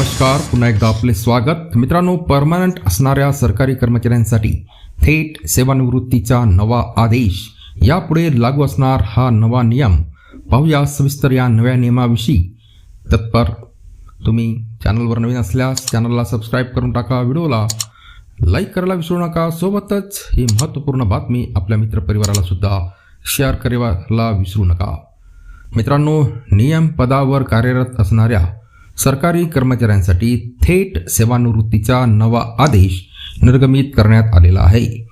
नमस्कार पुन्हा एकदा आपले स्वागत. मित्रांनो परमनंट असणाऱ्या सरकारी कर्मचाऱ्यांसाठी थेट सेवानिवृत्तीचा नवा आदेश. यापुढे लागू असणार हा नवा नियम. पाहूया सविस्तर या नव्या नियमाविषयी. तत्पर तुम्ही चॅनलवर नवीन असल्यास चॅनलला सबस्क्राईब करून टाका. व्हिडिओला लाईक करायला विसरू नका. सोबतच ही महत्त्वपूर्ण बातमी आपल्या मित्रपरिवाराला सुद्धा शेअर करायला विसरू नका. मित्रांनो नियम पदावर कार्यरत असणाऱ्या सरकारी कर्मचाऱ्यांसाठी थेट सेवानिवृत्तीचा नवा आदेश निर्गमित करण्यात आलेला आहे.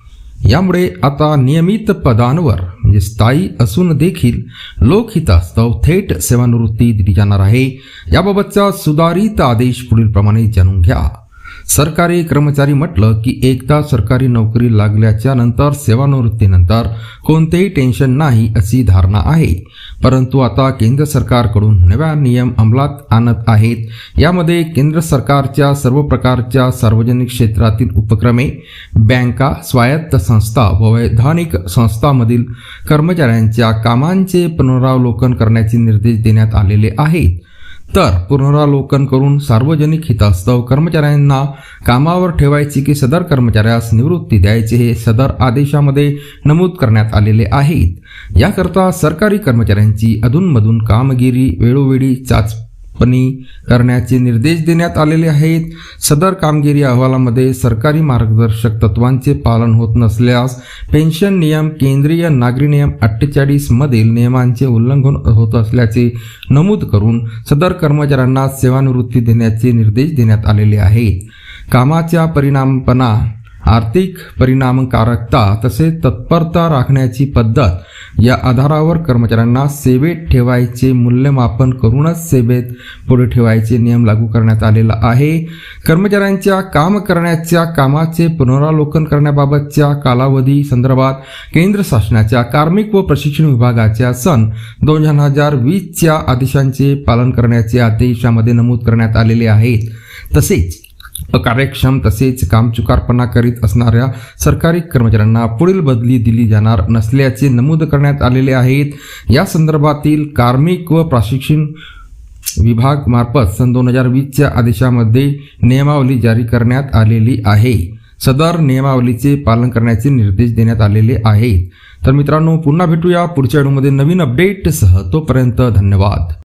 यामुळे आता नियमित पदांवर म्हणजे स्थायी असून देखील लोकहितास्तव थेट सेवानिवृत्ती दिली जाणार आहे. याबाबतचा सुधारित आदेश पुढील प्रमाणे जाणून घ्या. सरकारी कर्मचारी म्हटलं की एकदा सरकारी नोकरी लागल्याच्या नंतर सेवानिवृत्तीनंतर कोणतेही टेन्शन नाही अशी धारणा आहे. परंतु आता केंद्र सरकारकडून नव्या नियम अंमलात आणत आहेत. यामध्ये केंद्र सरकारच्या सर्व प्रकारच्या सार्वजनिक क्षेत्रातील उपक्रमे बँका स्वायत्त संस्था व वैधानिक संस्थांमधील कर्मचाऱ्यांच्या कामांचे पुनरावलोकन करण्याचे निर्देश देण्यात आलेले आहेत. तर पुनरावलोकन करून सार्वजनिक हितास्तव कर्मचाऱ्यांना कामावर ठेवायची की सदर कर्मचाऱ्यास निवृत्ती द्यायची हे सदर आदेशामध्ये नमूद करण्यात आलेले आहेत. याकरता सरकारी कर्मचाऱ्यांची अधूनमधून कामगिरी वेळोवेळी चाच करण्याचे निर्देश देण्यात आलेले आहेत. सदर कामगिरी अहवालामध्ये सरकारी मार्गदर्शक तत्वांचे पालन होत नसल्यास पेन्शन नियम केंद्रीय नागरी नियम अठ्ठेचाळीस मधील नियमांचे उल्लंघन होत असल्याचे नमूद करून सदर कर्मचाऱ्यांना सेवानिवृत्ती देण्याचे निर्देश देण्यात आलेले आहेत. कामाच्या परिणामपणा आर्थिक परिणामकारकता तसेच तत्परता राखण्याची पद्धत या आधारावर कर्मचाऱ्यांना सेवेत ठेवायचे मूल्यमापन करूनच सेवेत पुढे ठेवायचे नियम लागू करण्यात आलेला आहे. कर्मचाऱ्यांच्या काम करण्याच्या कामाचे पुनरावलोकन करण्याबाबतच्या कालावधी संदर्भात केंद्र शासनाच्या कार्मिक व प्रशिक्षण विभागाच्या सन दोन हजार वीसच्या आदेशांचे पालन करण्याचे आदेशामध्ये नमूद करण्यात आलेले आहेत. तसेच अकार्यक्षम तसेच कामचुकारपणा करीत असणाऱ्या सरकारी कर्मचाऱ्यांना पुढील बदली दिली जाणार नसल्याचे नमूद करण्यात आलेले आहेत. या संदर्भातील कार्मिक व प्रशिक्षण विभाग मार्फत सन दोन हजार वीसच्या आदेशामध्ये नियमावली जारी करण्यात आलेली आहे. सदर नियमावलीचे पालन करण्याचे निर्देश देण्यात आलेले आहेत. तर मित्रांनो पुन्हा भेटूया पुढच्या व्हिडिओमध्ये नवीन अपडेटसह. तोपर्यंत धन्यवाद.